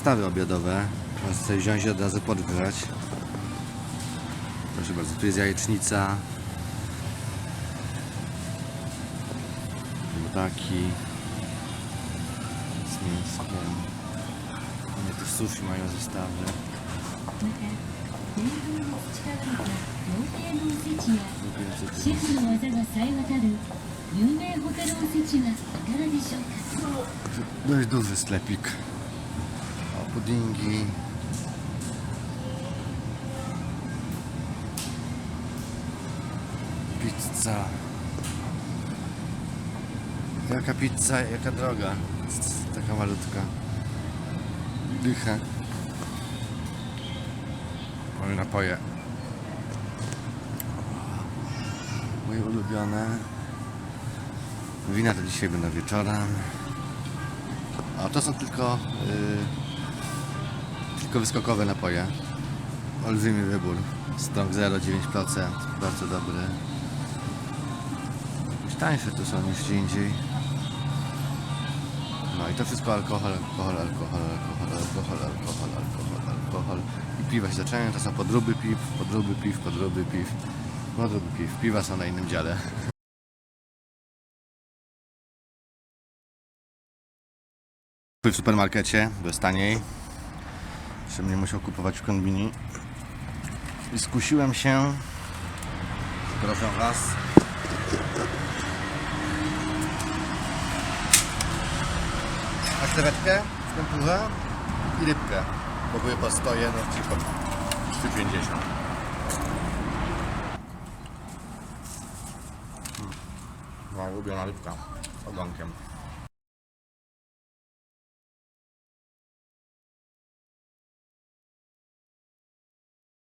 stawy obiadowe. Można sobie wziąć i od razu podgrzać. Proszę bardzo, tu jest jajecznica. Taki z mięskiem. Nie, tu sushi mają zestawy. Dość no duży sklepik. Puddingi. Pizza. Jaka pizza, jaka droga. Taka malutka. Dycha. Moje napoje. Moje ulubione. Wina to dzisiaj będą wieczorem. A to są tylko y, tylko wyskokowe napoje. Olbrzymi wybór. Strong 0,9%. Bardzo dobry. Jakieś tańsze tu są niż gdzie indziej. No i to wszystko alkohol, alkohol, alkohol, alkohol, alkohol, alkohol, alkohol, alkohol. I piwa się zaczynają, to są podróby piw, podróby piw, podróby piw, podróby piw. Piwa są na innym dziale. w supermarkecie, bo jest taniej. Żebym nie musiał kupować w kombini. I skusiłem się. Proszę Was. Na krewetkę w tempurze i rybkę. Bo były po 100 no czyli po 3,50. Moja ulubiona rybka z ogonkiem.